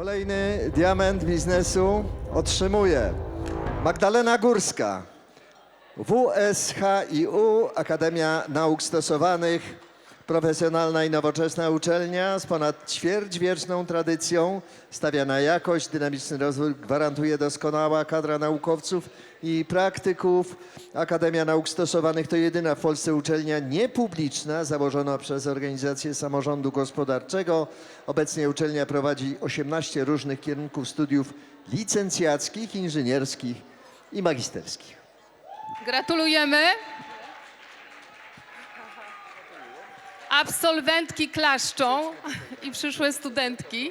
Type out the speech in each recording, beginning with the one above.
Kolejny diament biznesu otrzymuje Magdalena Górska, WSHIU, Akademia Nauk Stosowanych, profesjonalna i nowoczesna uczelnia z ponad ćwierćwieczną tradycją, stawia na jakość, dynamiczny rozwój, gwarantuje doskonała kadra naukowców i praktyków. Akademia Nauk Stosowanych to jedyna w Polsce uczelnia niepubliczna założona przez Organizację Samorządu Gospodarczego. Obecnie uczelnia prowadzi 18 różnych kierunków studiów licencjackich, inżynierskich i magisterskich. Gratulujemy. Absolwentki klaszczą i przyszłe studentki.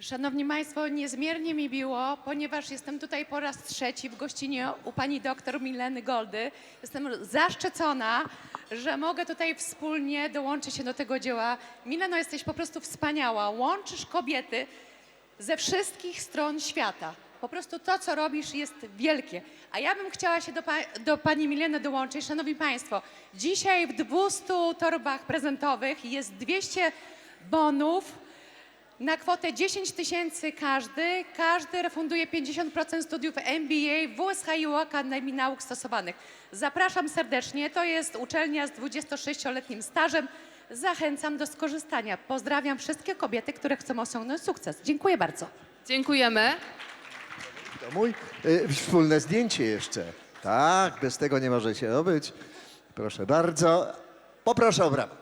Szanowni Państwo, niezmiernie mi miło, ponieważ jestem tutaj po raz trzeci w gościnie u pani doktor Mileny Goldy. Jestem zaszczycona, że mogę tutaj wspólnie dołączyć się do tego dzieła. Mileno, jesteś po prostu wspaniała. Łączysz kobiety ze wszystkich stron świata. Po prostu to, co robisz, jest wielkie. A ja bym chciała się do, pa- do pani Mileny dołączyć. Szanowni Państwo, dzisiaj w 200 torbach prezentowych jest 200 bonów na kwotę 10 tysięcy każdy. Każdy refunduje 50% studiów MBA w WSHU Akademii Nauk Stosowanych. Zapraszam serdecznie. To jest uczelnia z 26-letnim stażem. Zachęcam do skorzystania. Pozdrawiam wszystkie kobiety, które chcą osiągnąć sukces. Dziękuję bardzo. Dziękujemy. To mój y, wspólne zdjęcie jeszcze. Tak, bez tego nie może się obyć. Proszę bardzo. Poproszę o brawo.